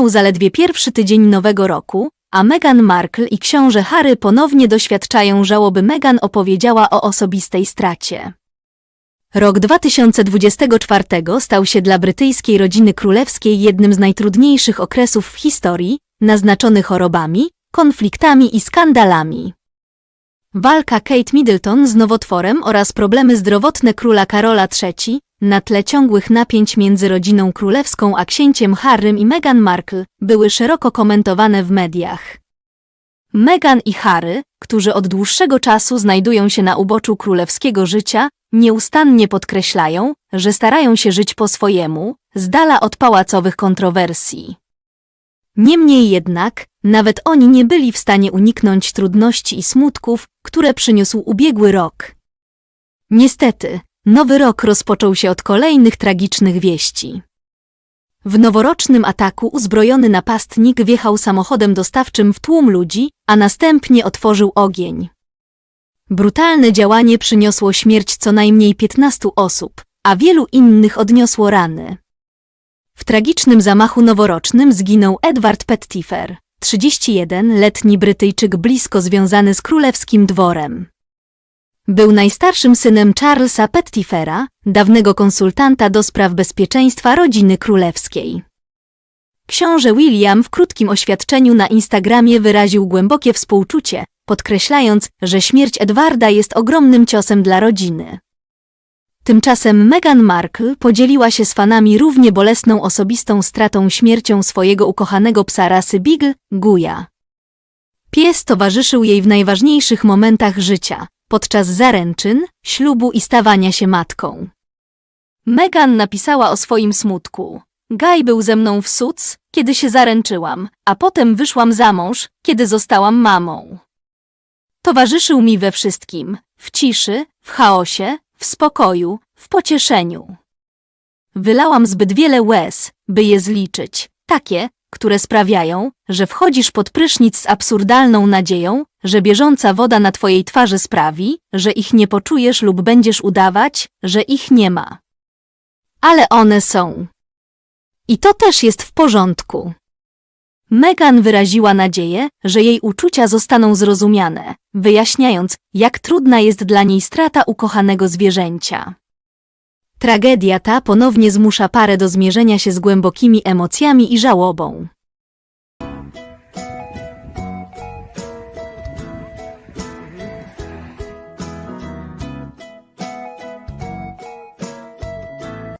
Minął zaledwie pierwszy tydzień nowego roku, a Meghan Markle i książę Harry ponownie doświadczają żałoby. Meghan opowiedziała o osobistej stracie. Rok 2024 stał się dla brytyjskiej rodziny królewskiej jednym z najtrudniejszych okresów w historii, naznaczony chorobami, konfliktami i skandalami. Walka Kate Middleton z nowotworem oraz problemy zdrowotne króla Karola III na tle ciągłych napięć między rodziną królewską a księciem Harrym i Meghan Markle były szeroko komentowane w mediach. Meghan i Harry, którzy od dłuższego czasu znajdują się na uboczu królewskiego życia, nieustannie podkreślają, że starają się żyć po swojemu, z dala od pałacowych kontrowersji. Niemniej jednak, nawet oni nie byli w stanie uniknąć trudności i smutków, które przyniósł ubiegły rok. Niestety, nowy rok rozpoczął się od kolejnych tragicznych wieści. W noworocznym ataku uzbrojony napastnik wjechał samochodem dostawczym w tłum ludzi, a następnie otworzył ogień. Brutalne działanie przyniosło śmierć co najmniej 15 osób, a wielu innych odniosło rany. W tragicznym zamachu noworocznym zginął Edward Pettifer, 31-letni Brytyjczyk blisko związany z królewskim dworem. Był najstarszym synem Charlesa Pettifera, dawnego konsultanta do spraw bezpieczeństwa rodziny królewskiej. Książę William w krótkim oświadczeniu na Instagramie wyraził głębokie współczucie, podkreślając, że śmierć Edwarda jest ogromnym ciosem dla rodziny. Tymczasem Meghan Markle podzieliła się z fanami równie bolesną osobistą stratą śmiercią swojego ukochanego psa rasy Beagle, Guya. Pies towarzyszył jej w najważniejszych momentach życia, podczas zaręczyn, ślubu i stawania się matką. Meghan napisała o swoim smutku. Guy był ze mną w suc, kiedy się zaręczyłam, a potem wyszłam za mąż, kiedy zostałam mamą. Towarzyszył mi we wszystkim, w ciszy, w chaosie, w spokoju, w pocieszeniu. Wylałam zbyt wiele łez, by je zliczyć, takie, które sprawiają, że wchodzisz pod prysznic z absurdalną nadzieją, że bieżąca woda na twojej twarzy sprawi, że ich nie poczujesz lub będziesz udawać, że ich nie ma. Ale one są. I to też jest w porządku. Megan wyraziła nadzieję, że jej uczucia zostaną zrozumiane, wyjaśniając, jak trudna jest dla niej strata ukochanego zwierzęcia. Tragedia ta ponownie zmusza parę do zmierzenia się z głębokimi emocjami i żałobą.